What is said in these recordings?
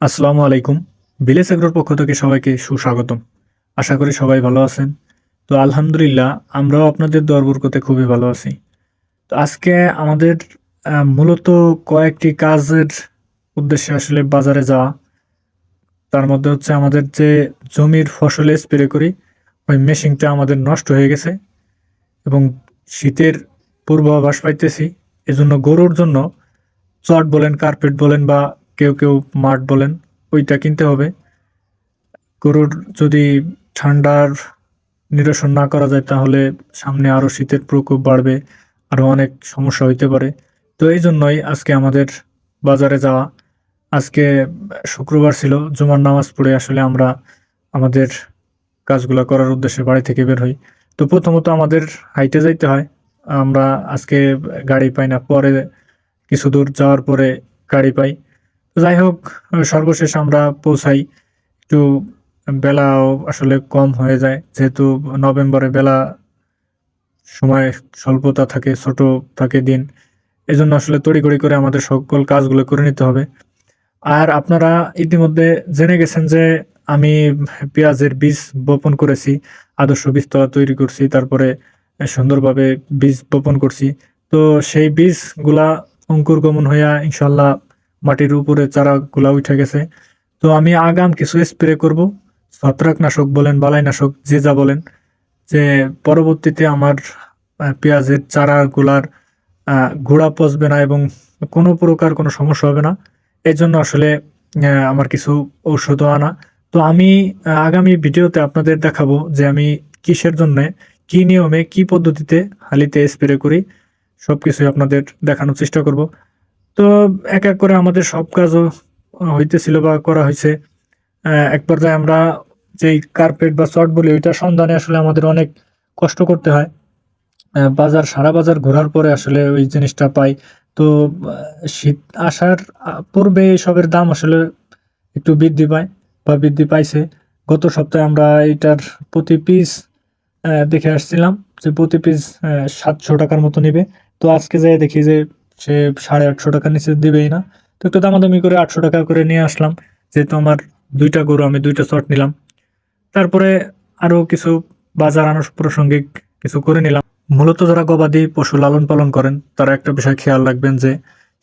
আসসালামু আলাইকুম। বিলেস এগ্রোর পক্ষ থেকে সবাইকে সুস্বাগতম। আশা করি সবাই ভালো আছেন। তো আলহামদুলিল্লাহ, আমরাও আপনাদের দোয়ার বরকতে খুবই ভালো আছি। তো আজকে আমাদের মূলত কয়েকটি কাজের উদ্দেশ্যে আসলে বাজারে যাওয়া। তার মধ্যে হচ্ছে আমাদের যে জমির ফসলে স্প্রে করি, ওই মেশিনটা আমাদের নষ্ট হয়ে গেছে এবং শীতের পূর্বাভাস পাইতেছি। এজন্য গরুর জন্য চট বলেন কার্পেট বলেন বা কেউ কেউ মাঠ বলেন, ওইটা কিনতে হবে। গরুর যদি ঠান্ডার নিরসন না করা যায়, তাহলে সামনে আরও শীতের প্রকোপ বাড়বে আরও অনেক সমস্যা হইতে পারে। তো এই জন্যই আজকে আমাদের বাজারে যাওয়া। আজকে শুক্রবার ছিল, জুমার নামাজ পড়ে আসলে আমরা আমাদের কাজগুলো করার উদ্দেশ্যে বাড়ি থেকে বের হই। তো প্রথমত আমাদের হাইটে যাইতে হয়। আমরা আজকে গাড়ি পাই না, পরে কিছু দূর যাওয়ার পরে গাড়ি পাই। যাই হোক, সর্বশেষ আমরা পৌঁছাই। একটু বেলাও আসলে কম হয়ে যায়। যেহেতু নভেম্বরে বেলা সময় স্বল্পতা থাকে, ছোট থাকে দিন, এজন্য আসলে তড়িঘড়ি করে আমাদের সকল কাজগুলো করে নিতে হবে। আর আপনারা ইতিমধ্যে জেনে গেছেন যে আমি পেঁয়াজের বীজ বপন করেছি, আদর্শ বীজতলা তৈরি করছি, তারপরে সুন্দরভাবে বীজ বপন করছি। তো সেই বীজগুলা অঙ্কুর গমন হইয়া ইনশাল্লাহ মাটির উপরে চারাগুলা উঠে গেছে। তো আমি আগাম কিছু স্প্রে করব। ছত্রাকনাশক বলেন, বালাইনাশক, যে যা বলেন, যে পরবর্তীতে আমার পেঁয়াজের চারাগুলার গোড়া পচবে না এবং কোনো প্রকার কোনো সমস্যা হবে না। এই জন্য আসলে আমার কিছু ঔষধও আনা। তো আমি আগামী ভিডিওতে আপনাদের দেখাবো যে আমি কিসের জন্যে, কি নিয়মে, কি পদ্ধতিতে হালিতে স্প্রে করি। সবকিছুই আপনাদের দেখানোর চেষ্টা করব। তো এক এক করে আমাদের সব কাজও হইতেছিল বা করা হয়েছে এক পর্যায়ে আমরা যেই কার্পেট বা চট বলি ওইটা সন্ধানে আসলে আমাদের অনেক কষ্ট করতে হয়। বাজার, সারা বাজার ঘোরার পরে আসলে ওই জিনিসটা পাই। তো শীত আসার পূর্বে এসবের দাম আসলে একটু বৃদ্ধি পায় বা বৃদ্ধি পাইছে। গত সপ্তাহে আমরা এইটার প্রতি পিস দেখে আসছিলাম যে প্রতি পিস সাতশো টাকার মতো নিবে। তো আজকে যাই দেখি যে সে সাড়ে আটশো টাকার নিচে দিবেই না। তো একটু দামাদামি করে আটশো টাকা করে নিয়ে আসলাম। যেহেতু আমার দুইটা গরু, আমি দুইটা শট নিলাম। তারপরে আরও কিছু বাজার আনুষপ্রাসঙ্গিক কিছু করে নিলাম। মূলত যারা গবাদি পশু লালন পালন করেন, তারা একটা বিষয় খেয়াল রাখবেন যে,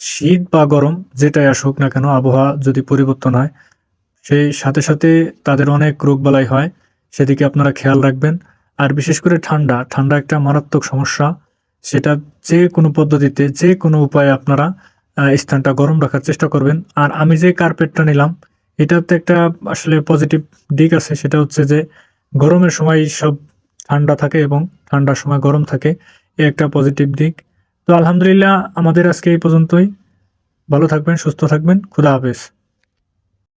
শীত বা গরম যেটাই আসুক না কেন, আবহাওয়া যদি পরিবর্তন হয়, সেই সাথে সাথে তাদের অনেক রোগবালাই হয়। সেদিকে আপনারা খেয়াল রাখবেন। আর বিশেষ করে ঠান্ডা ঠান্ডা একটা মারাত্মক সমস্যা। সেটা যে কোনো পদ্ধতিতে, যে কোনো উপায়ে আপনারা স্থানটা গরম রাখার চেষ্টা করবেন। আর আমি যে কার্পেটটা নিলাম, এটাতে একটা আসলে পজিটিভ দিক আছে। সেটা হচ্ছে যে, গরমের সময় সব ঠান্ডা থাকে এবং ঠান্ডার সময় গরম থাকে, এ একটা পজিটিভ দিক। তো আলহামদুলিল্লাহ, আমাদের আজকে এই পর্যন্তই। ভালো থাকবেন, সুস্থ থাকবেন। খুদা হাফেজ।